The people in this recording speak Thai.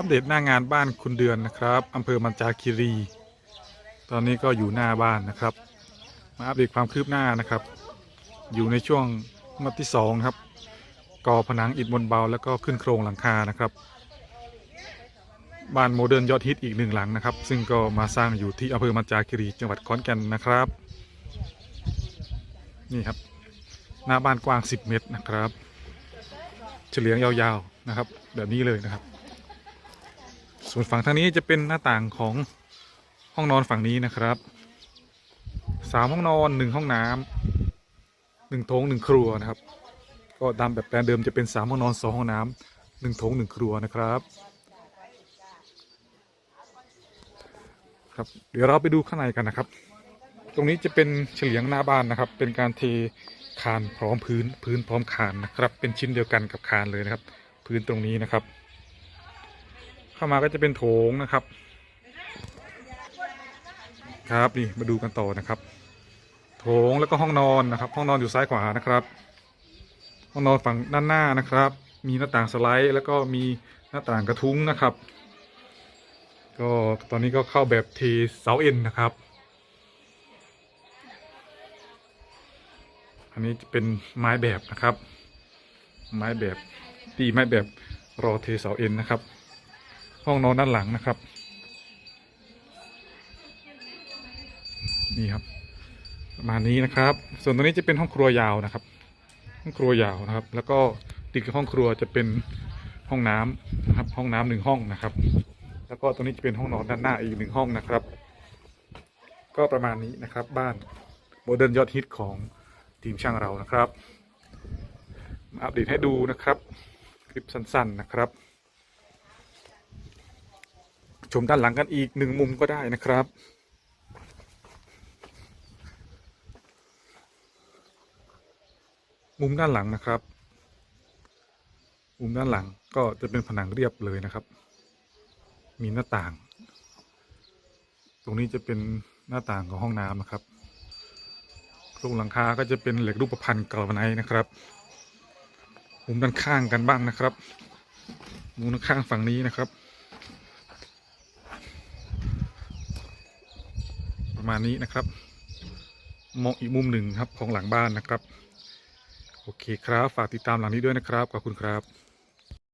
อัปเดตหน้างานบ้านคุณเดือนนะครับอำเภอมันจาคีรี ตอนนี้ก็อยู่หน้าบ้านนะครับ มาอัปเดตความคืบหน้านะครับ อยู่ในช่วงงวดที่สองครับก่อผนังอิฐมวลเบาแล้วก็ขึ้นโครงหลังคานะครับ บ้านโมเดิร์นยอดฮิตอีกหนึ่งหลังนะครับ ซึ่งก็มาสร้างอยู่ที่อำเภอมันจาคีรีจังหวัดขอนแก่นนะครับ นี่ครับ หน้าบ้านกว้าง 10 เมตรนะครับ เฉลียงยาวๆนะครับ แบบนี้เลยนะครับ ส่วนฝั่งทางนี้จะเป็นหน้าต่างของห้องนอนฝั่งนี้นะครับสามห้องนอนหนึ่งห้องน้ำหนึ่งโถงหนึ่งครัวนะครับ ก็ตามแบบแปลนเดิมจะเป็นสามห้องนอนสองห้องน้ำหนึ่งโถงหนึ่งครัวนะครับครับเดี๋ยวเราไปดูข้างในกันนะครับ ตรงนี้จะเป็นเฉลียงหน้าบ้านนะครับ เป็นการเทคานพร้อมพื้นพื้นพร้อมคานนะครับ เป็นชิ้นเดียวกันกับคานเลยนะครับ พื้นตรงนี้นะครับ เข้ามาก็จะเป็นโถงนะครับ ครับนี่มาดูกันต่อนะครับ โถงแล้วก็ห้องนอนนะครับ ห้องนอนอยู่ซ้ายขวานะครับ ห้องนอนฝั่งด้านหน้านะครับ มีหน้าต่างสไลด์ แล้วก็มีหน้าต่างกระทุ้งนะครับ ก็ตอนนี้ก็เข้าแบบเทเสาเอ็นนะครับ อันนี้จะเป็นไม้แบบนะครับ ไม้แบบตีไม้แบบรอเทเสาเอ็นนะครับ ห้องนอนด้านหลังนะครับ นี่ครับประมาณนี้นะครับ ส่วนตรงนี้จะเป็นห้องครัวยาวนะครับ ห้องครัวยาวนะครับ แล้วก็ติดกับห้องครัวจะเป็นห้องน้ำนะครับ ห้องน้ำหนึ่งห้องนะครับ แล้วก็ตรงนี้จะเป็นห้องนอนด้านหน้าอีกหนึ่งห้องนะครับ ก็ประมาณนี้นะครับ บ้านโมเดิร์นยอดฮิตของทีมช่างเรานะครับมาอัปเดตให้ดูนะครับ คลิปสั้นๆนะครับ ชมด้านหลังกันอีกหนึ่งมุมก็ได้นะครับ มุมด้านหลังนะครับ มุมด้านหลังก็จะเป็นผนังเรียบเลยนะครับ มีหน้าต่าง ตรงนี้จะเป็นหน้าต่างของห้องน้ำนะครับโครงหลังคาก็จะเป็นเหล็กรูปพรรณกราวไนนะครับ มุมด้านข้างกันบ้างนะครับ มุมด้านข้างฝั่งนี้นะครับ ประ มาณนี้นะครับ มองอีกมุมหนึ่งครับของหลังบ้านนะครับ โอเคครับ ฝากติดตามหลังนี้ด้วยนะครับ ขอบคุณครับ